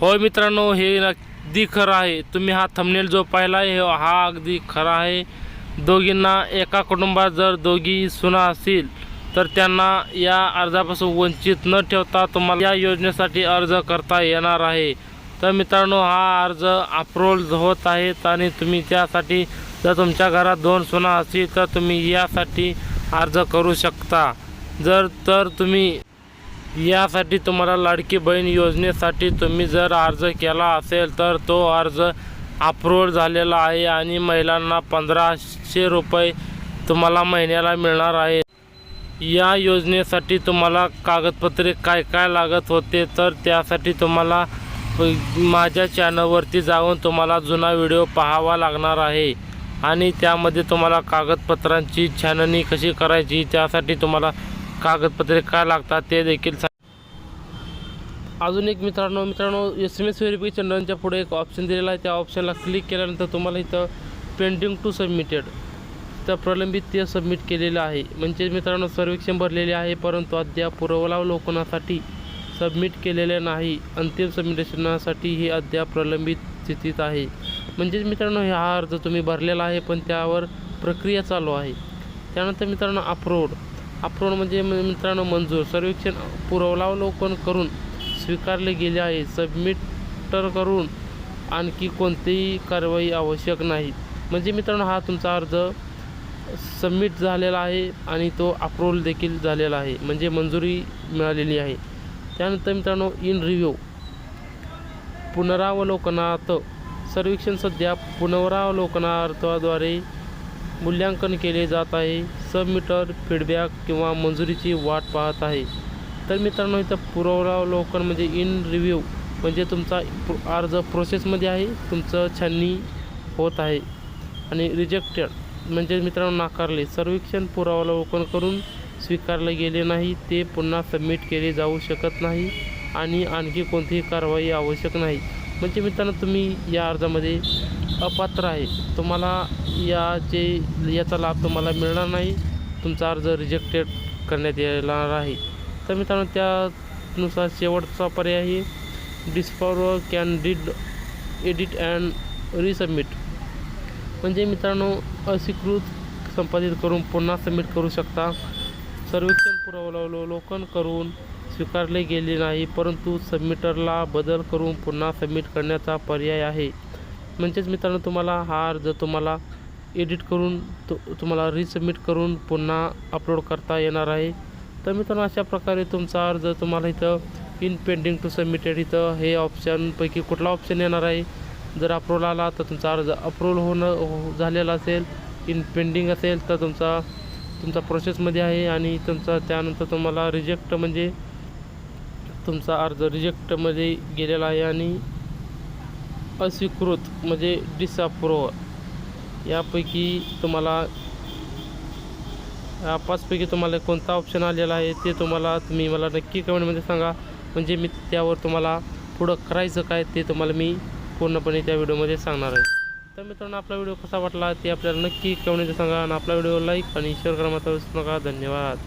होय मित्रांनो हे अगदी खरं आहे. तुम्ही हा थमनेल जो पाहिला आहे हा अगदी खरा आहे. दोघींना एका कुटुंबात जर दोघी सुना असतील तर त्यांना या अर्जापासून वंचित न ठेवता तुम्हाला या योजनेसाठी अर्ज करता येणार आहे. तर मित्रांनो हा अर्ज अप्रूव्हल होत आहेत आणि तुम्ही त्यासाठी जर तुमच्या घरात दोन सुना असतील तर तुम्ही यासाठी अर्ज करू शकता. जर तर तुम्ही यासाठी तुम्हाला लाडकी बहीण योजनेसाठी तुम्ही जर अर्ज केला असेल तर तो अर्ज अप्रूव्ह झालेला आहे आणि महिलांना पंधराशे रुपये तुम्हाला महिन्याला मिळणार आहे. या योजनेसाठी तुम्हाला कागदपत्रे काय काय लागत होते तर त्यासाठी तुम्हाला माझ्या चॅनलवरती जाऊन तुम्हाला जुना व्हिडिओ पाहावा लागणार आहे. आणि त्यामध्ये तुम्हाला कागदपत्रांची छाननी कशी करायची त्यासाठी तुम्हाला कागदपत्रे काय लागतात ते देखील अजून एक मित्रांनो मित्रांनो एस एम एस व्हेरिफिकेशनच्या पुढे एक ऑप्शन दिलेला आहे. त्या ऑप्शनला क्लिक केल्यानंतर तुम्हाला इथं पेंडिंग टू सबमिटेड तर प्रलंबित ते सबमिट केलेलं आहे. म्हणजे मित्रांनो सर्वेक्षण भरलेले आहे परंतु अद्याप पुरवलावलोकनासाठी सबमिट केलेले नाही. अंतिम सबमिटेशनासाठी हे अद्याप प्रलंबित स्थितीत आहे. म्हणजेच मित्रांनो हा अर्ज तुम्ही भरलेला आहे पण त्यावर प्रक्रिया चालू आहे. त्यानंतर मित्रांनो अप्रोड अप्रोड म्हणजे म- मित्रांनो मंजूर. सर्वेक्षण पुरवलावलोकन करून स्वीकारले गेले आहे. सबमिट करून आणखी कोणतीही कारवाई आवश्यक नाही. म्हणजे मित्रांनो हा तुमचा अर्ज सबमिट झालेला आहे आणि तो अप्रूव्हल देखील झालेला आहे. म्हणजे मंजुरी मिळालेली आहे. त्यानंतर मित्रांनो इन रिव्ह्यू. पुनरावलोकनात सर्वेक्षण सध्या पुनरावलोकनार्थाद्वारे मूल्यांकन केले जात आहे. सबमिटर फीडबॅक किंवा मंजुरीची वाट पाहत आहे. तर मित्रांनो इथं पुनरावलोकन म्हणजे इन रिव्ह्यू म्हणजे तुमचा अर्ज प्रोसेसमध्ये आहे तुमचं छाननी होत आहे. आणि रिजेक्टेड म्हणजे मित्रांनो नाकारले. सर्वेक्षण पुरावलोकन करून स्वीकारले गेले नाही ते पुन्हा सबमिट केले जाऊ शकत नाही आणि आणखी कोणतीही कारवाई आवश्यक नाही. म्हणजे मित्रांनो तुम्ही या अर्जामध्ये अपात्र आहे. तुम्हाला याचे याचा लाभ तुम्हाला मिळणार नाही तुमचा अर्ज रिजेक्टेड करण्यात येणार आहे. तर मित्रांनो त्यानुसार शेवटचा पर्याय आहे. Disapprove can edit and resubmit म्हणजे मित्रांनो अस्वीकृत संपादित करून पुन्हा सबमिट करू शकता. सर्वेक्षण पुरावलोकन करून स्वीकारले गेले नाही परंतु सबमिटरला बदल करून पुन्हा सबमिट करण्याचा पर्याय आहे. म्हणजेच मित्रांनो तुम्हाला हा अर्ज तुम्हाला एडिट करून तु तुम्हाला रिसबमिट करून पुन्हा अपलोड करता येणार आहे. तर मित्रांनो अशा प्रकारे तुमचा अर्ज तुम्हाला इथं इन पेंडिंग टू सबमिटेड इथं हे ऑप्शनपैकी कुठला ऑप्शन येणार आहे? जर अप्रूव्हल आला तर तुमचा अर्ज अप्रूव्हल होणं हो झालेला असेल इन पेंडिंग असेल तर तुमचा तुमचा प्रोसेसमध्ये आहे आणि तुमचा त्यानंतर तुम्हाला रिजेक्ट म्हणजे तुमचा अर्ज रिजेक्टमध्ये गेलेला आहे आणि अस्वीकृत म्हणजे डिसअप्रूव्ह यापैकी तुम्हाला या पाचपैकी तुम्हाला कोणता ऑप्शन आलेला आहे ते तुम्हाला तुम्ही मला नक्की कमेंटमध्ये सांगा. म्हणजे मी त्यावर तुम्हाला पुढं करायचं काय ते तुम्हाला मी पूर्णपणे त्या व्हिडिओमध्ये सांगणार आहे. तर मित्रांनो आपला व्हिडिओ कसा वाटला ते आपल्याला नक्की कमेंटमध्ये सांगा आणि आपला व्हिडिओ लाईक आणि शेअर करा. मात्र विसरू नका. धन्यवाद.